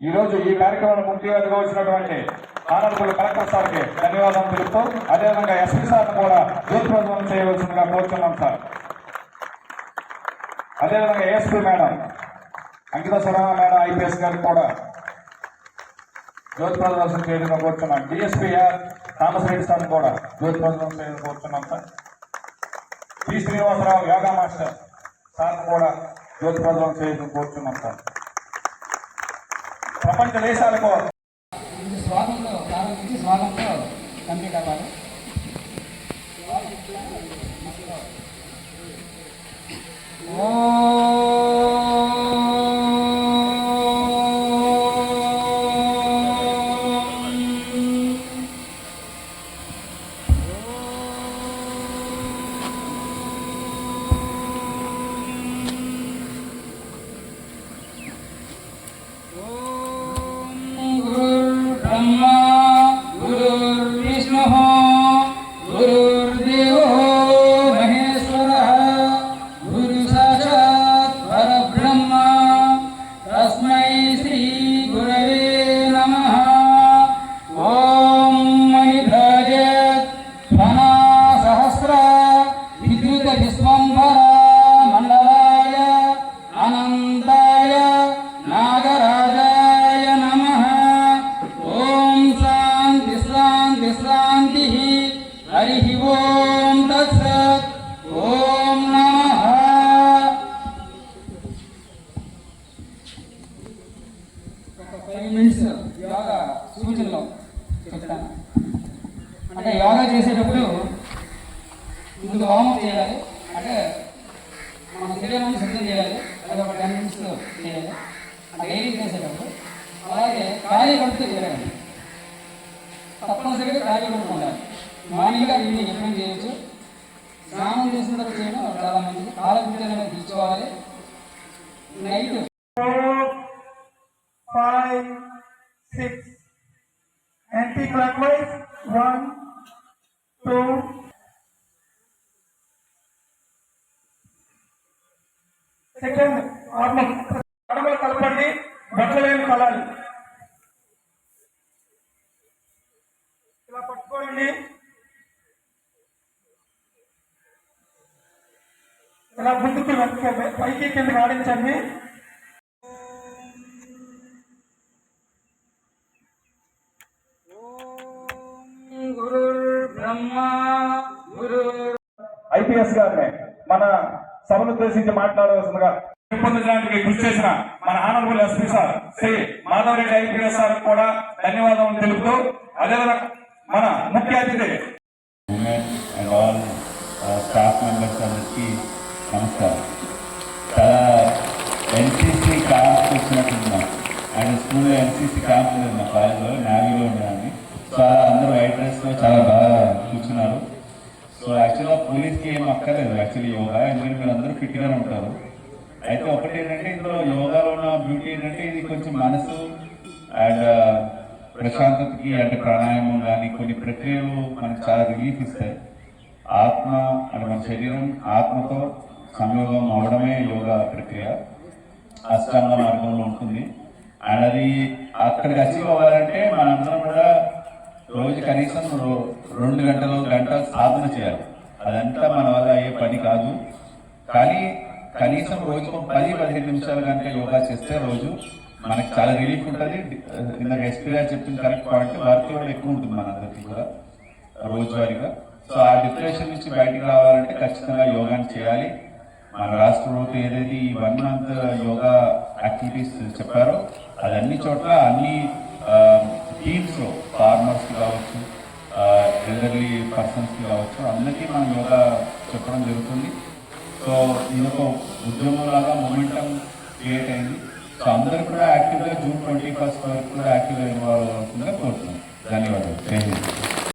ఈరోజు ఈ కార్యక్రమాన్ని ముఖ్యంగా కార్యక్రమంలో ముఖ్య వచ్చినటువంటి ఆనర్కులు కలెక్టర్ సార్కి ధన్యవాదాలు తెలుపుతూ అదేవిధంగా ఎస్పీ సార్ని కూడా జ్యోతిప్రదం చేయవలసిందిగా కోరుతున్నాం సార్. అదేవిధంగా ASP madam Ankita Surama madam IPS గారికి కూడా జ్యోతి ప్రదర్శన చేయడం కోరుతున్నాం. డిఎస్పీఆర్ రామశ్రెడ్డి సార్ కూడా జ్యోతి ప్రదర్శన చేయడం కోరుతున్నాం sir. T Srinivasa Rao yoga master sir కూడా జ్యోతి ప్రదర్శన చేయడం కోరుతున్నాం సార్. ప్రపంచ దేశాలకు ఇది స్వాగంలో ప్రారంభించి కంప్లీట్ అవ్వాలి. विद्युतविश्वम्भर मण्डलाय अनन्ताय नागराजाय नमः ॐ शान्ति शान्ति शान्तिः हरिः ॐ तत्सत् ॐ नमः ఒక ఫైవ్ మినిట్స్ యోగా సూచనలు చెప్తాను అంటే యోగా చేసేటప్పుడు ముందు వామప్ చేయాలి అంటే సిద్ధం చేయాలి. అది ఒక టెన్ మినిట్స్ చేయాలి. డైలీ చేసేటప్పుడు అలాగే ఖాళీ కడుపుతో చేయాలి తప్పనిసరిగా ఖాళీ కడుపు ఉండాలి. మార్నింగ్ ఈవినింగ్ ఎప్పుడైనా చేయొచ్చు. స్నానం చేసిన తర్వాత చేయడం చాలా మంచిది. కాలకృత్యం అనేది తీసుకోవాలి. Night six six. Clockwise one two second ఆర్మల్ అడమలు కలపండి బట్టలేని కలాలి ఇలా పట్టుకోండి. ఇలా ముందుకు పైకి కిందకి ఆడించండి. ఐపీఎస్ గారిని మన సభను ఉద్దేశించి మాట్లాడవలసిందిగా పెంపొందించడానికి కృషి చేసిన మన honourable SP sir Shri Madhava Reddy IPS sir కూడా ధన్యవాదాలు తెలుపుతూ అదేవిధంగా మన ముఖ్య అతిథి. స్టాఫ్ మెంబర్స్ అందరికీ నమస్కారం. చాలా ఎన్సీసీ క్యాంప్స్ వచ్చినట్టున్నాం అండ్ స్కూల్లో ఎన్సీసీ క్యాంప్ మా కాలేజ్లో నావీలో ఉండేదాన్ని చాలా అందరూ వైట్ డ్రెస్లో చాలా కూడా పోలీస్కి ఏం అక్కర్లేదు. యాక్చువల్లీ యోగా ఎందుకంటే మీరు అందరూ ఫిట్గానే ఉంటారు. అయితే ఒకటి ఏంటంటే ఇందులో యోగాలో ఉన్న బ్యూటీ ఏంటంటే ఇది కొంచెం మనసు అండ్ uh, ప్రశాంతతకి అంటే ప్రాణాయామం కానీ కొన్ని ప్రక్రియలు మనకు చాలా రిలీఫ్ ఇస్తాయి. ఆత్మ అంటే మన శరీరం ఆత్మతో సంయోగం అవడమే యోగా ప్రక్రియ. అష్టాంగ మార్గంలో ఉంటుంది. అండ్ అది అక్కడికి అచీవ్ అవ్వాలంటే మనందరం కూడా రోజు కనీసం రెండు గంటలు గంట సాధన చేయాలి. అదంతా మన వల్ల అయ్యే పని కాదు. కానీ కనీసం రోజుకు పది పదిహేను నిమిషాల కనుక యోగా చేస్తే రోజు మనకి చాలా రిలీఫ్ ఉంటుంది. ఇందాక ఎస్పీ గారు చెప్పిన కరెక్ట్ పాయింట్ వర్క్ లోడ్ ఎక్కువ ఉంటుంది మనందరికీ కూడా రోజువారీగా. సో ఆ డిప్రెషన్ నుంచి బయటకు రావాలంటే ఖచ్చితంగా యోగాని చేయాలి. మన రాష్ట్ర ప్రభుత్వం ఏదైతే ఈ వన్ మంత్ యోగా యాక్టివిటీస్ చెప్పారో అది అన్ని చోట్ల అన్ని టీమ్స్లో ఫార్మర్స్ కావచ్చు ఎల్డర్లీ పర్సన్స్కి కావచ్చు అందరికీ మనం యోగా చెప్పడం జరుగుతుంది. సో ఇది ఒక లాగా మొమెంటం క్రియేట్ అయింది. సో అందరూ కూడా యాక్టివ్గా జూన్ ట్వంటీ ఫస్ట్ వరకు కూడా యాక్టివ్గా ఇన్వాల్వ్ అవుతుందిగా కోరుతున్నాం ధన్యవాదాలు. Thank you